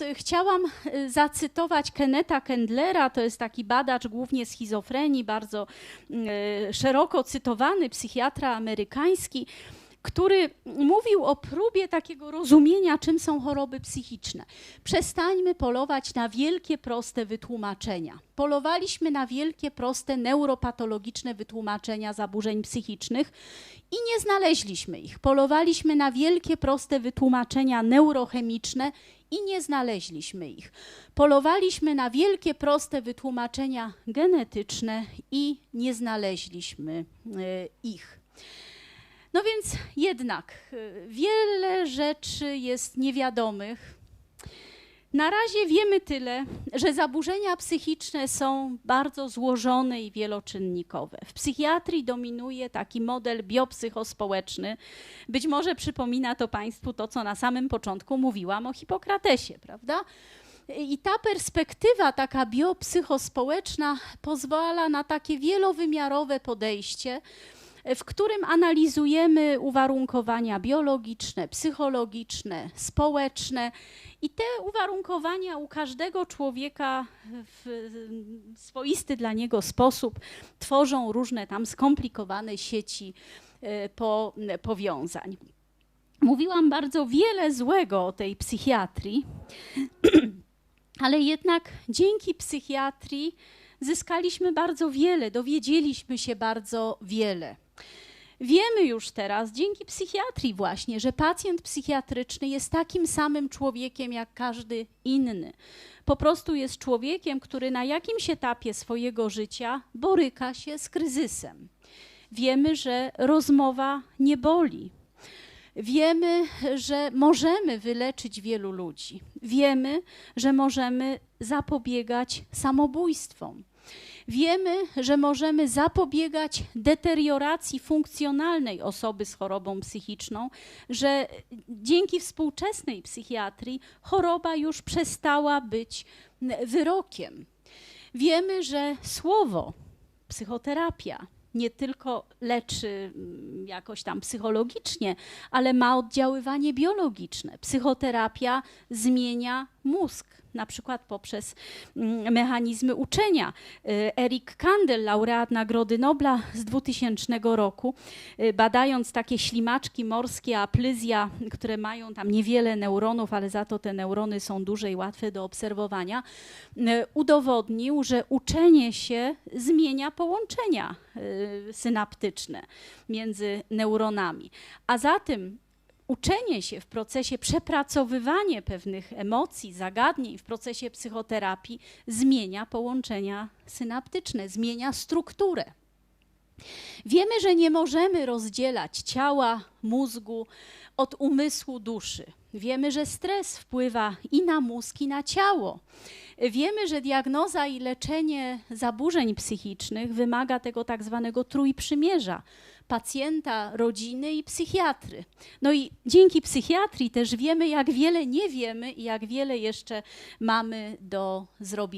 y, chciałam y, zacytować Kenneta Kendlera, to jest taki badacz głównie schizofrenii, bardzo y, szeroko cytowany psychiatra amerykański, który mówił o próbie takiego rozumienia, czym są choroby psychiczne. Przestańmy polować na wielkie, proste wytłumaczenia. Polowaliśmy na wielkie, proste, neuropatologiczne wytłumaczenia zaburzeń psychicznych i nie znaleźliśmy ich. Polowaliśmy na wielkie, proste wytłumaczenia neurochemiczne i nie znaleźliśmy ich. Polowaliśmy na wielkie, proste wytłumaczenia genetyczne i nie znaleźliśmy y, ich. No więc jednak y, wiele rzeczy jest niewiadomych. Na razie wiemy tyle, że zaburzenia psychiczne są bardzo złożone i wieloczynnikowe. W psychiatrii dominuje taki model biopsychospołeczny. Być może przypomina to Państwu to, co na samym początku mówiłam o Hipokratesie, prawda? I ta perspektywa, taka biopsychospołeczna, pozwala na takie wielowymiarowe podejście, w którym analizujemy uwarunkowania biologiczne, psychologiczne, społeczne i te uwarunkowania u każdego człowieka w swoisty dla niego sposób tworzą różne tam skomplikowane sieci e, po, powiązań. Mówiłam bardzo wiele złego o tej psychiatrii, ale jednak dzięki psychiatrii zyskaliśmy bardzo wiele, dowiedzieliśmy się bardzo wiele. Wiemy już teraz, dzięki psychiatrii właśnie, że pacjent psychiatryczny jest takim samym człowiekiem jak każdy inny. Po prostu jest człowiekiem, który na jakimś etapie swojego życia boryka się z kryzysem. Wiemy, że rozmowa nie boli. Wiemy, że możemy wyleczyć wielu ludzi. Wiemy, że możemy zapobiegać samobójstwom. Wiemy, że możemy zapobiegać deterioracji funkcjonalnej osoby z chorobą psychiczną, że dzięki współczesnej psychiatrii choroba już przestała być wyrokiem. Wiemy, że słowo, psychoterapia, nie tylko leczy mm, jakoś tam psychologicznie, ale ma oddziaływanie biologiczne. Psychoterapia zmienia mózg, na przykład poprzez mm, mechanizmy uczenia. Y, Erik Kandel, laureat Nagrody Nobla z 2000 roku, y, badając takie ślimaczki morskie, aplyzja, które mają tam niewiele neuronów, ale za to te neurony są duże i łatwe do obserwowania, y, udowodnił, że uczenie się zmienia połączenia synaptyczne między neuronami. A zatem uczenie się w procesie przepracowywania pewnych emocji, zagadnień w procesie psychoterapii zmienia połączenia synaptyczne, zmienia strukturę. Wiemy, że nie możemy rozdzielać ciała, mózgu od umysłu, duszy. Wiemy, że stres wpływa i na mózg, i na ciało. Wiemy, że diagnoza i leczenie zaburzeń psychicznych wymaga tego tak zwanego trójprzymierza pacjenta, rodziny i psychiatry. No i dzięki psychiatrii też wiemy, jak wiele nie wiemy i jak wiele jeszcze mamy do zrobienia.